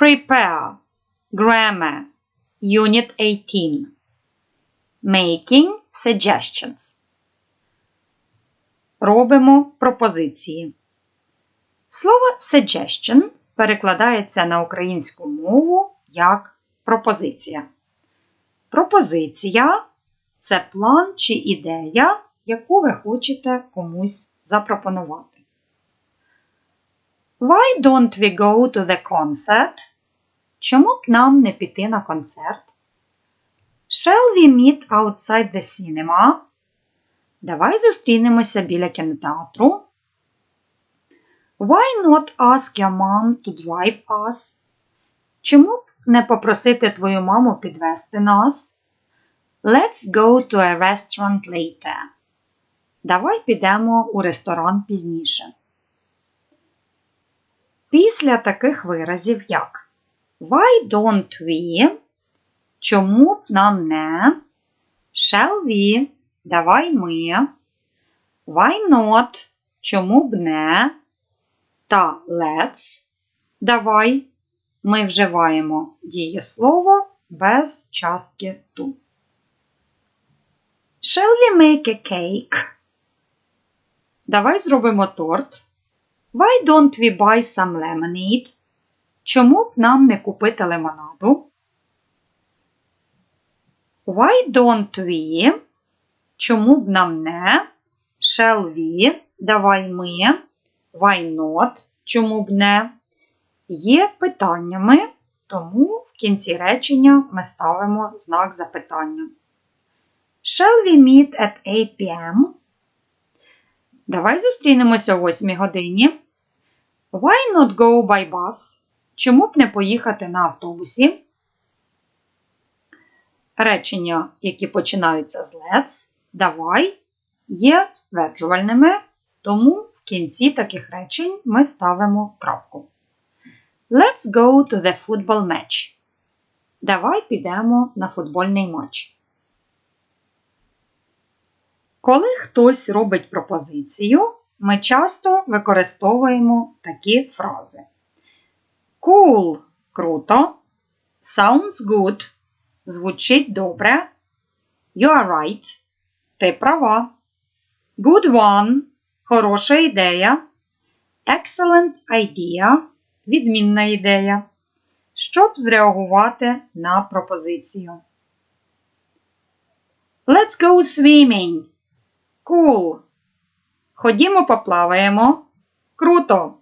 Prepare. Grammar. Unit 18. Making suggestions. Робимо пропозиції. Слово suggestion перекладається на українську мову як пропозиція. Пропозиція це план чи ідея, яку ви хочете комусь запропонувати. Why don't we go to the concert? Чому б нам не піти на концерт? Shall we meet outside the cinema? Давай зустрінемося біля кінотеатру. Why not ask your mom to drive us? Чому б не попросити твою маму підвести нас? Let's go to a restaurant later. Давай підемо у ресторан пізніше. Після таких виразів як Why don't we? Чому б нам не? Shall we? Давай ми. Why not? Чому б не? Та let's. Давай. Ми вживаємо дієслово без частки ту. Shall we make a cake? Давай зробимо торт. Why don't we buy some lemonade? Чому б нам не купити лимонаду? Why don't we? Чому б нам не? Shall we? Давай ми. Why not? Чому б не? Є питаннями, тому в кінці речення ми ставимо знак запитання. Shall we meet at 8 p.m.? Давай зустрінемося о 8 годині. Why not go by bus? Чому б не поїхати на автобусі? Речення, які починаються з let's, давай, є стверджувальними, тому в кінці таких речень ми ставимо крапку. Let's go to the football match. Давай підемо на футбольний матч. Коли хтось робить пропозицію, ми часто використовуємо такі фрази. Cool круто. Sounds good. Звучить добре. You are right. Ти права. Good one. Хороша ідея. Excellent idea. Відмінна ідея. Щоб зреагувати на пропозицію. Let's go swimming. Cool. Ходімо поплаваємо. Круто.